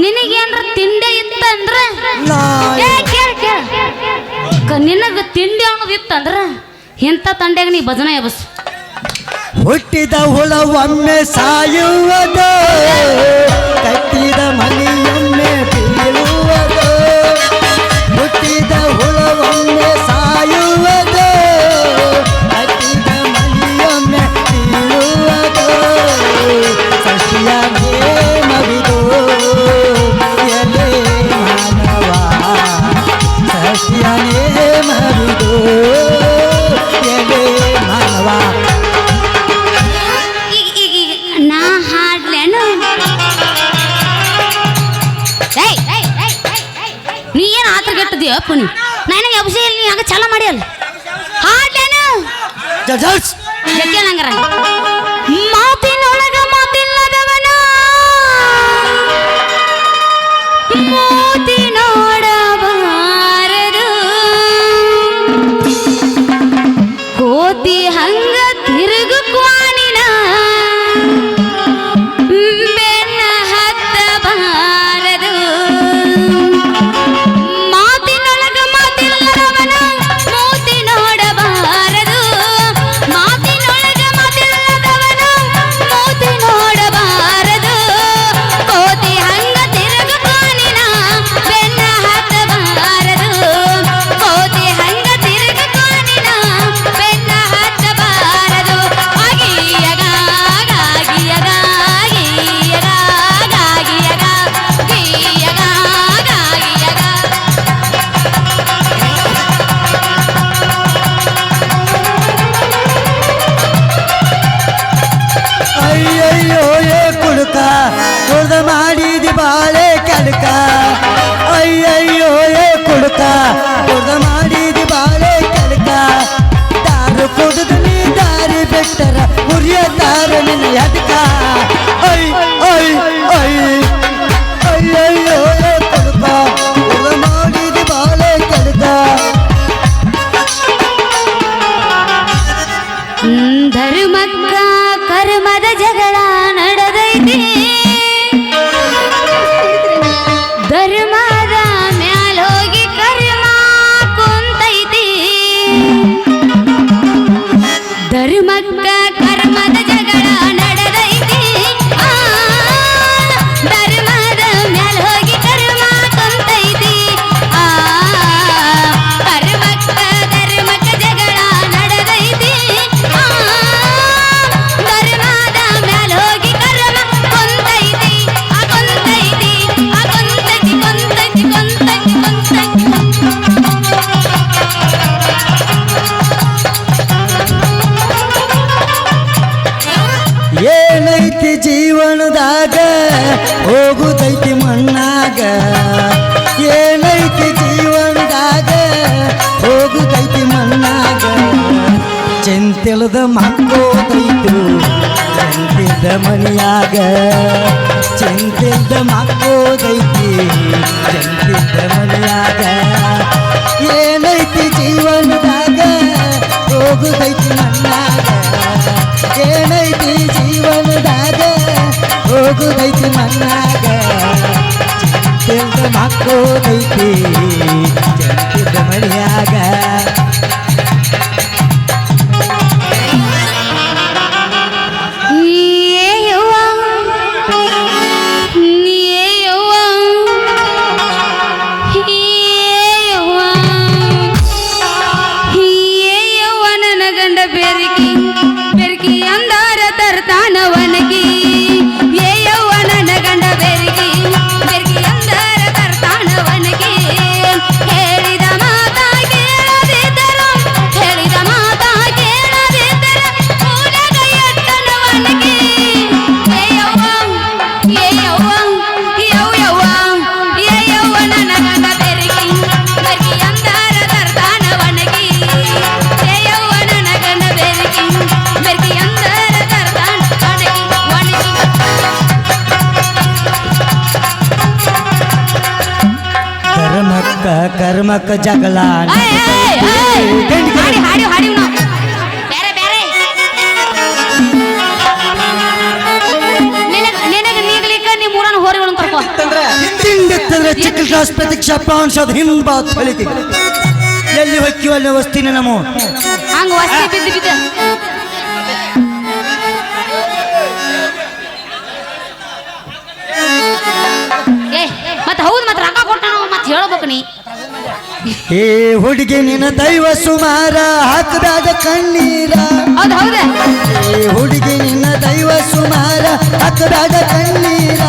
ನಿನಗೇನ್ರ ತಿಂಡಿ ಇತ್ತಂದ್ರ? ನಿನಗ ತಿಂಡಿ ಅನ್ನೋದು ಇತ್ತಂದ್ರ? ಇಂಥ ತಂಡ್ಯಾಗ ನೀ ಭಜನೆ ಬಸ್ ಹುಟ್ಟಿದ ಹುಳ ಒಮ್ಮೆ ಸಾಯುವುದು ಕಟ್ಟಿದ ಮನೆಯೊಮ್ಮೆ ನಾನೇ ಮರುದು ಎಲೆ ಮಾನವ. ನಾ ಹಾಡ್ಲೇನು? ನೀ ಏನು ಆತರ ಕೆಟ್ಟದೀಯ ಪುನಿ ನಾನು ಅಭಿಷೇಕ ನೀ ಆಗ ಚಾಲ ಮಾಡಿಯಲ್ಲ? ಹಾಡ್ಲೇನು? ನಂಗರ ಮಾತಿನೊಳಗ ಮಾತಿಲ್ಲದವನ. ಮೂತಿ ಹೋಗುದೈತಿ ಮಣ್ಣಾಗ ಏನೈತಿ ಜೀವನದಾಗ? ಹೋಗುದೈತಿ ಮಣ್ಣಾಗ ಚೆಂತೆಲದ ಮಕ್ಕೋದೈತು ಚೆಂತಿದ್ದ ಮನೆಯಾಗ. ಚೆಂತಿದ್ದ ಮಕ್ಕೋದೈತಿ ಚೆಂತಿದ್ದ ಮನಿಯಾಗ. ಮನ್ನಾಗ. ತಿಳಿದ ಮಕ್ಕಳು ಐತಿ ಮಳಿಯಾಗ ಧರ್ಮಕ್ಕೆ ಜಗಳ ಚಿಕ್ಕ ಎಲ್ಲಿ ಹೊಕ್ಕಿವ ಅಲ್ಲಿ ವಸ್ತಿನ ನಮ್ಮ ಮತ್ತೆ ಹೌದು ಮತ್ತೆ ರಂಗ ಕೊಟ್ಟ ಮತ್ತೆ ಹೇಳ್ಬೇಕು ನೀ. ಏ ಹುಡುಗಿ ನಿನ್ನ ದೈವ ಸುಮಾರ ಹಾಕದಾಗ ಕಣ್ಣೀರ. ಏ ಹುಡುಗಿ ನಿನ್ನ ದೈವ ಸುಮಾರ ಹಾಕದಾಗ ಕಣ್ಣೀರ.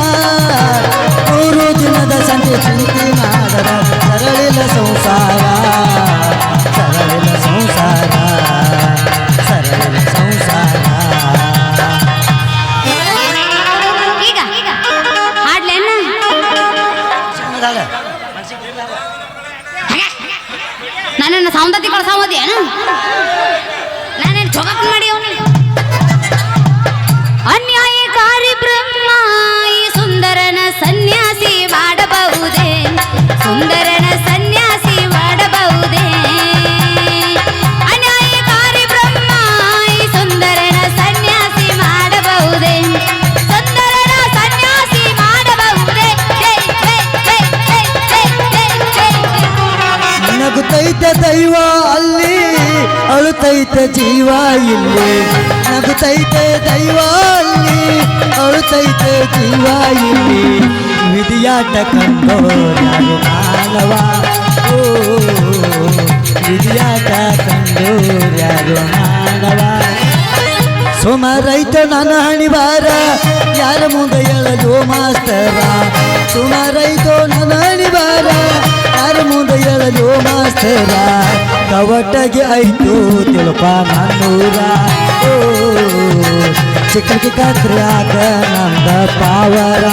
ಮೂರು ದಿನದ ಸಂಜೆ ಚಿಂತೆ ಮಾಡದ ಸರಳಿಲ್ಲ ಸಂಸಾರ. ನನ್ನನ್ನು ಸೌಂದತಿ ಕಳ್ಸಾವದೇನು ನಾನೇನು ಚೊಗಪ್ ಮಾಡಿ ಅವನಿಗೆ ಅನ್ಯಾಯಕಾರಿ ಬ್ರಹ್ಮ ಈ ಸುಂದರನ ಸನ್ಯಾಸಿ ಮಾಡಬಹುದೇ? ಸುಂದರನ ದೈವ ಅಲ್ಲಿ ಅಳುತ್ತೈತೆ ಜೀವ ಇಲ್ಲಿ ನಗುತ್ತೈತೆ ದೈವ ಅಲ್ಲಿ ಅಳುತ್ತೈತೆ ಜೀವ ಇಲ್ಲಿ ವಿಧಿಯಾಟ ಕಂಡೋ ಯಾರು ಮಾನವ ಓ ವಿಧಿಯಾಟ ಕಂಡೋ ಯಾರು ಮಾನವ ಸುಮಾರೈತ ನನ್ನ ಹಣಿವಾರ ಯಾರ ಮುಂದೆ ಹೇಳಲು ಮಾಸ್ತರ ಸುಮಾರೈತೋ ನನ್ನ ಹಣಿವಾರ ಯಾರ ಮುಂದೆ ಹೇಳಲು ಮಾಸ್ತರ ಕವಟಗೆ ಆಯ್ತು ತಿಳುಪ ನನ್ನೂರ. ಓ ಚಿಕ್ಕಕ್ಕೆ ಕತ್ರಾಗ ನಂದ ಪಾವರ.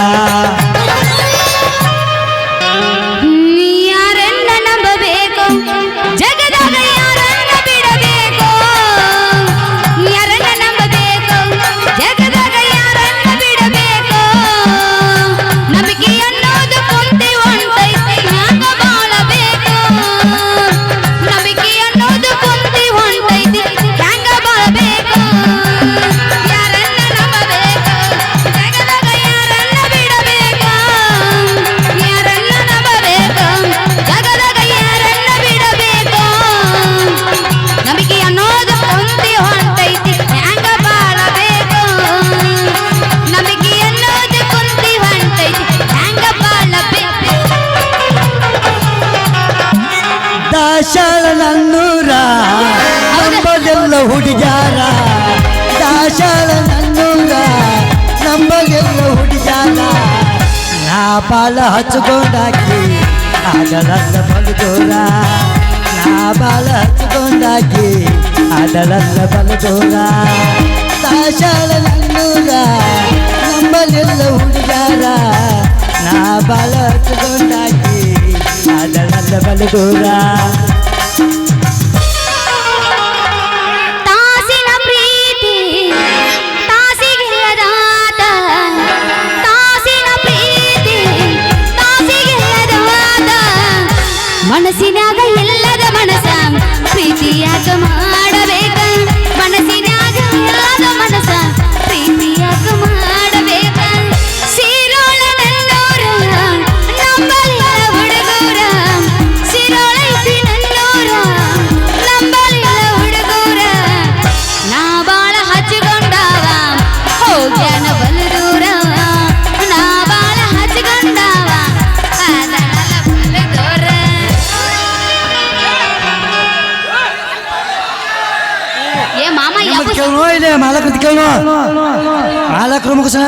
ನಾ ಬಾಳ ಹಚ್ಕೊಂಡಾಕಿ ಅದರಲ್ಲ ಬಲದೂರ ನಾ ಬಾಳ ಹಚ್ಕೊಂಡಾಕಿ ಅದರಲ್ಲ ಬಲದೂರ ದಾಶಾಳ ನನ್ನೂರ ನಂಬಲೆಲ್ಲ ಹುಡುಗ್ಯಾರ ನಾ ಬಾಳ ಹಚ್ಕೊಂಡಾಕಿ ಅದರಲ್ಲ ಬಲದೂರ ತಾಸಿನ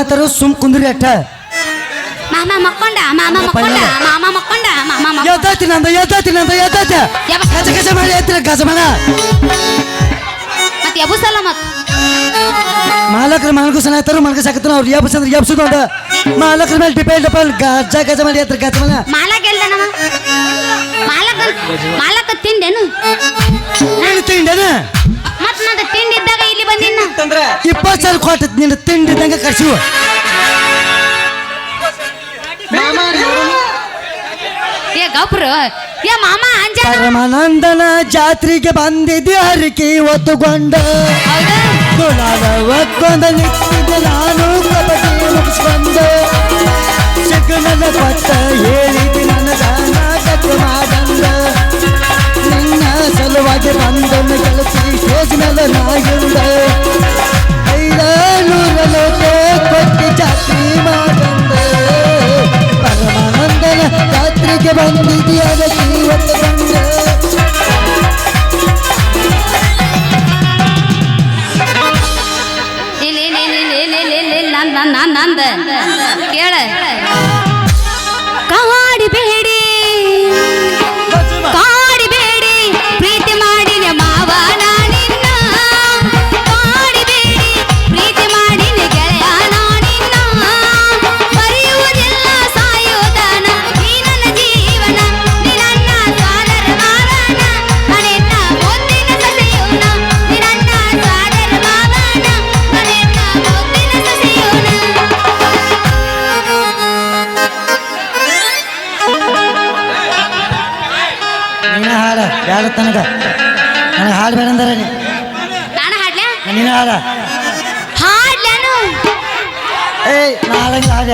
ಮುಗಿಸ್ತಾರ ಸುಮ್ ಕುಂದ್ರಿ ಅಟ್ಟ. ಮಾಮ ಮಕ್ಕೊಂಡ ಮಾಮ ಮಕ್ಕೊಂಡ ಮಾಮ ಮಕ್ಕೊಂಡ ಮಾಮ ಮಕ್ಕೊಂಡ. ಎದ್ದಾತಿ ನಂದ ಎದ್ದಾತಿ ನಂದ ಎದ್ದಾತಿ ಯಾವಾಗ? ಗಜ ಗಜ ಮಾಡಿ ಎತ್ತಿರ ಗಜ ಮನ. ಮತ್ ಎಬುಸಲ್ಲ ಮತ್ ಮಾಲಕರು ಮನಗುಸನ ಆಯ್ತಾರು ಮನಗಸಾಕತ್ತಾನ ಅವ್ರು ಎಬ್ಸ್ ಅಂದ್ರೆ ಎಬ್ಸುದೊಂದ ಮಾಲಕರ ಮೇಲೆ ಡಿಪೆಂಡ್ ಗಜ ಗಜ ಮಾಡಿ ಎತ್ತಿರ ಮಾಲಕ ಮಾಲಕ ತಿಂದೇನು? ತಿಂಡೇನ ಮತ್ ನಂದು ತಿಂಡಿ ಇದ್ದಾಗ ಇಲ್ಲಿ ಬಂದಿನ ಇಪ್ಪತ್ತು ಸಾವಿರ ಕೊಟ್ಟ ನಿನ್ನ ತಿಂಡಿದಂಗ ಕರ್ಸುವ ಏ ಗಬ್ರು ಏ ಮಾಮ ಅಂಜಾನ. ಪರಮಾನಂದನ ಜಾತ್ರೆಗೆ ಬಂದಿದ್ದೆ ಹರಿಕೆ ಒತ್ತುಕೊಂಡ ಹೌದಾ. ಒಕ್ಕೊಂದ ನಿಂತಿದ್ದೆ ನಾನು ಕಬಡ್ಡಿ ಮುಗಿಸ್ಕೊಂಡ. ಕೊಟ್ಟ ಹೇಳಿದಿ. ಬಂದನಗಳ ತೂಜಿನಲ್ಲ ಇಲ್ಲ ಐರ ನೂರ ನೋಕ ಕಟ್ ಜಾತಿ ಮಾಂದನ ಪರಮಂದನ ಜಾತ್ರೆಗೆ ಬಂದಿದ್ದೀಯಾ ಜೀವಂತಂದಿ ನಂದ. ಕೇಳಾ. ಕಾਹਾಡಿ ಬೇ ಬ್ಯಾಡ ತನಗ ನನಗೆ ಹಾಡು ಬೇಡ ಅಂದಾರ ನೀ. ನಾನು ಹಾಡ್ಲಾ? ನಿನ್ನ ಹಾಡ. ಹಾಡ್ಲೇನು? ಏಯ್ ನಾ ಹಾಡಂಗಿಲ್ಲ ಹಾಡ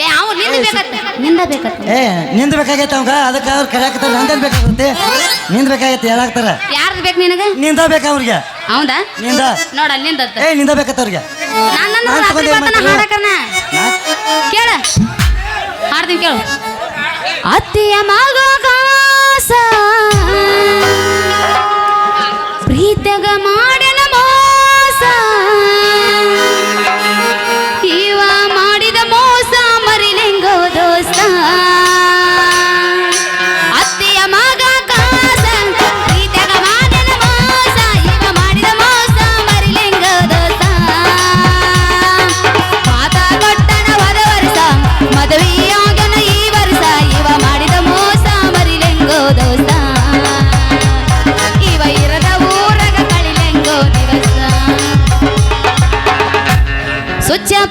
ಏ ಅವ್ನಿಂದ ಬೇಕತ್ತ ನಿಂದ ಬೇಕತ್ತ ಏ ನಿಂದ ಬೇಕಾಗೈತೆ ಅವಂಗ. ಅದಕ್ಕೆ ಅವ್ರು ಕರೆಯಾಕತ್ತಾರ ನಂದೇನು ಬೇಕಾಗುತ್ತೆ? ನಿಂದ ಬೇಕಾಗೈತೆ ಹೇಳಾಕ್ತಾರ ಯಾರ್ದು ಬೇಕು ನಿನಗ? ನಿಂದ ಬೇಕಾ ಅವ್ರಿಗೆ? ಹೌದಾ? ನಿಂದ. ನೋಡ ನಿಂದ ಏ ನಿಂದ ಬೇಕತ್ತ ಅವ್ರಿಗೆ. ನಾನು ರಾತ್ರಿ ಬರ್ತಾನ ಹಾಡಕನ ಕೇಳ. ಹಾಡ್ತೀನಿ ಕೇಳು. ಅತ್ತಿಯ ಮಗ सा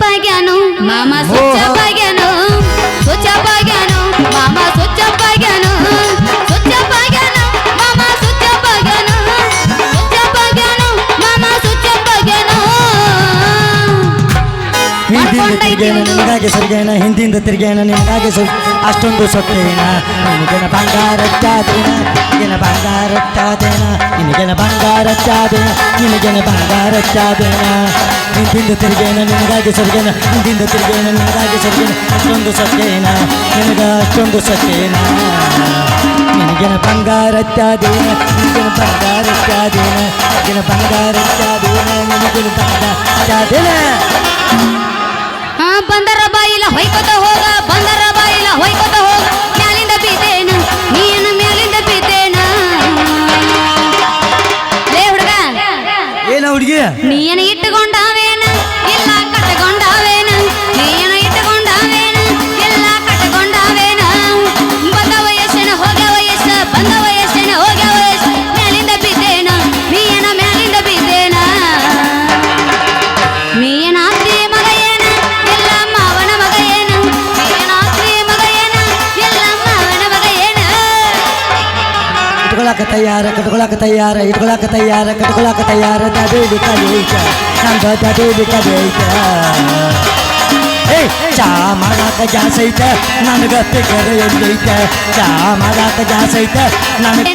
బగను మామ సుచ్చ బగను సుచ్చ బగను మామ సుచ్చ బగను ತಿರ್ಗೇನ ನಿನಗಾಗಿ ಸರಿಗೇನ ಹಿಂದಿಂದ ತಿರುಗೇನ ನಿನಗಾಗಿ ಸರಿ ಅಷ್ಟೊಂದು ಸೊತ್ತೇನ ನಿನಗೆನ ಬಂಗಾರ ಚಾದೇನ ನಿನಗೆನ ಬಂಗಾರ ಚಾದೇನ ನಿನಗೆನ ಬಂಗಾರ ಚಾದೇನ ನಿನಗೆನ ಬಂಗಾರ ಚಾದೇನ ಹಿಂದಿಂದ ತಿರುಗೇನ ನಿನಗಾಗಿ ಸರಿಗೇನ ಹಿಂದಿಂದ ತಿರುಗೇನ ನಿನಗಾಗಿ ಸರಿಗೇನ ಅಷ್ಟೊಂದು ಸೊತ್ತೇನ ನಿನಗ ಅಷ್ಟೊಂದು ಸೊತ್ತೇನ ನಿನಗೆನ ಬಂಗಾರ ಚಾದೇನ ನಿನಗೆನ ಬಂಗಾರ ಚಾದೇನ ನಿನಗೆನ ಬಂಗಾರ ಚಾದೇನ ನಿನಗೆನ ಬಂಗಾರ ಚಾದೇನ ಹೊಯ್ಕೋತ ಹೋಗ ಬಂದರ ಬಾಯಿಲ ಹೊಯ್ಕೋತ ಹೋಗ ಮ್ಯಾಲಿಂದ ಬಿದ್ದೇನ ನೀನು ಮ್ಯಾಲಿಂದ ಬಿದ್ದೇನ ಲೇ ಹುಡುಗ ಏನ ಹುಡುಗಿ? ನೀನು ಇಟ್ಟುಕೊಂಡಾವೇನ ತಯಾರ ಕಟ್ಕೊಳಕ ತಯಾರ ಇಟ್ಕೊಳಕ ತಯಾರ ಕಟ್ಕೊಳಕ ತಯಾರ ತದೇವಿ ಕದೇಕ ನಂದ ತದೇವಿ ಕದೇಕ ಏ ಚಾ ಮಾಡಾಕ ಜಾಸೈತ ನನಗ ಫಿಕರ್ ಎಲ್ಲೈತ ಚಾ ಮಾಡಾಕ ಜಾಸೈತ ನನಗ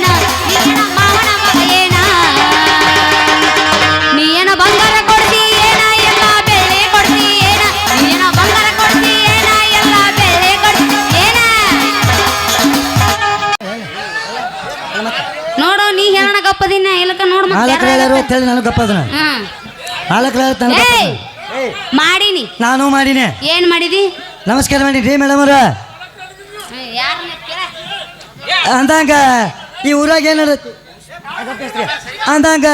ಮಾಲಕರು ಹೇಳ್ಯಾರು ಅಂತ ಹೇಳಿ ನನಗೆ ಗಪ್ಪದನ ಹಾ ಮಾಲಕರು ಹೇಳ್ತಾನೆ ಏಯ್ ಮಾಡೀನಿ. ನಾನು ಮಾಡಿನಿ. ಏನ್ ಮಾಡಿದಿ? ನಮಸ್ಕಾರ ಮಾಡಿ ಮೇಡಮ್ ಅವ್ರ. ಅಂದಂಗ ಈ ಊರಾಗ ಏನು ನಡತಿ ಅಂದಂಗ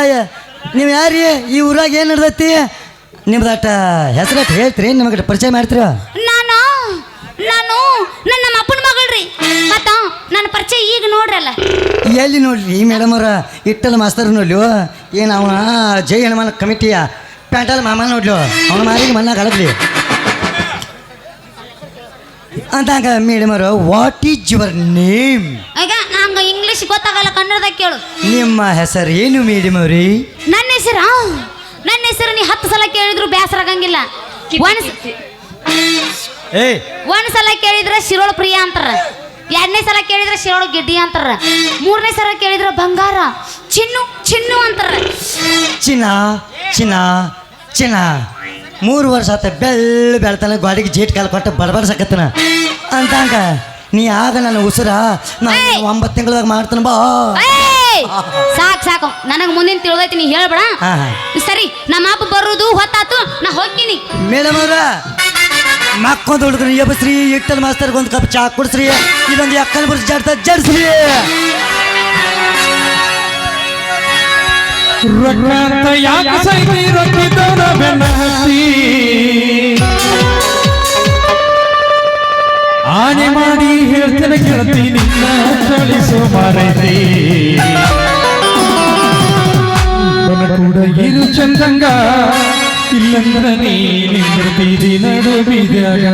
ನೀವು ಯಾರಿ? ಈ ಊರಾಗ ಏನು ನಡ್ದೈತಿ? ನಿಮ್ದು ಅಟ್ಟ ಹೆಸರು ಹೇಳ್ತೀರಿ ನಿಮಗೆ ಪರಿಚಯ ಮಾಡ್ತೀರ? ನಾನು ನಾನು ನನ್ನ ನಮ್ಮ ಅಪ್ಪನ ಮಗಳ್ರಿ ನೋಡ್ರಲ್ಲ. ಎಲ್ಲಿ ನೋಡ್ರಿ ಮೇಡಮ್ ಅವ್ರ? ಇಟ್ಟಲ್ಲ ಮಾಸ್ತರ್ ನೋಡ್ಲು. ಏನು ಅವನ? ಜೈ ಹಣಮಾನ ಕಮಿಟಿಯ ಪ್ಯಾಂಟಲ್ ಮಾಮ ನೋಡ್ಲು. ಅವನ ಮಾರಿಗೆ ಮನ್ನ ಕಳದ್ಲಿ ಅಂದಾಗ ಮೇಡಮ್ ಅವರು ವಾಟ್ ಈಸ್ ಯುವರ್ ನೇಮ್ ಈಗ ನಂಗೆ ಇಂಗ್ಲಿಷ್ ಗೊತ್ತಾಗಲ್ಲ ಕನ್ನಡದ ಕೇಳು. ನಿಮ್ಮ ಹೆಸರು ಏನು ಮೇಡಮ್ ಅವ್ರಿ? ನನ್ನ ಹೆಸರು? ನನ್ನ ಹೆಸರು ನೀ ಹತ್ತು ಸಲ ಕೇಳಿದ್ರು ಬೇಸರ ಆಗಂಗಿಲ್ಲ ಒಂದ್ ಏ ಒಂದ್ ಸಲ ಕೇಳಿದ್ರೆ ಶಿರೋಳ ಪ್ರಿಯ ಅಂತಾರ. ಎರಡನೇ ಸಲ ಕೇಳಿದ್ರೆ ಶಿರೋಳ ಗಿಡ್ಡಿ ಅಂತಾರ. ಮೂರನೇ ಸಲ ಕೇಳಿದ್ರೆ ಬಂಗಾರ. ಚಿನ್ನು ಚಿನ್ನು ಅಂತಾರ. ಚಿನ್ನ ಚಿನ್ನ ಚಿನ್ನ. ಮೂರು ವರ್ಷ ಆತ ಬೆಳ್ಳ ಬೆಳ್ತಾನೆ ಗಾಡಿಗೆ ಜೇಟ್ ಕಾಲು ಕೊಟ್ಟು ಬಡಬಡ್ಸಕತ್ತನ. ಅಂತಂಗ ನೀ ಆಗ ನನ್ನ ಉಸಿರ ನಾನು! ಒಂಬತ್ತು ತಿಂಗಳದಾಗ ಮಾಡ್ತಾನೆ ಬಾ. ಸಾಕು ಸಾಕ್. ನನಗೆ ಮುಂದಿನ ತಿಳಿದೈತಿ ನೀ ಹೇಳ್ಬೇಡ. ಸರಿ ನಮ್ಮ ಅಪ್ಪ ಬರೋದು ಹೊತ್ತಾತು ನಾ ಹೋಗ್ತೀನಿ. ಮೇಡಮ್ ಅವ್ರ ಮಕ್ಕೊಂದು ಹುಡುಗನ ಎಬಸ್ರಿ ಇಟ್ಟಲ್ ಮಾಸ್ತರ್ಗೆ ಒಂದು ಕಪ್ ಚಾ ಕೊಡ್ಸ್ರಿ. ಇದೊಂದು ಎಕ್ಕಲ್ ಬುರ್ಸ್ ಜಡ್ತ ಜಡ್ಸ್ರಿ. ಆನೆ ಮಾಡಿ ಹೇಳ್ತೇನೆ ಗೆಳತಿ ನಿನ್ನ ಚಳಿಸೋ ಮಾರೈತಿ. ಕೂಡ ಇರು ಚಂದಂಗ ಇಲ್ಲಂದ್ರ ನೀ ನಿಂದಿರ್ತೀರಿ ನಡು ಬೀದ್ಯಾಗ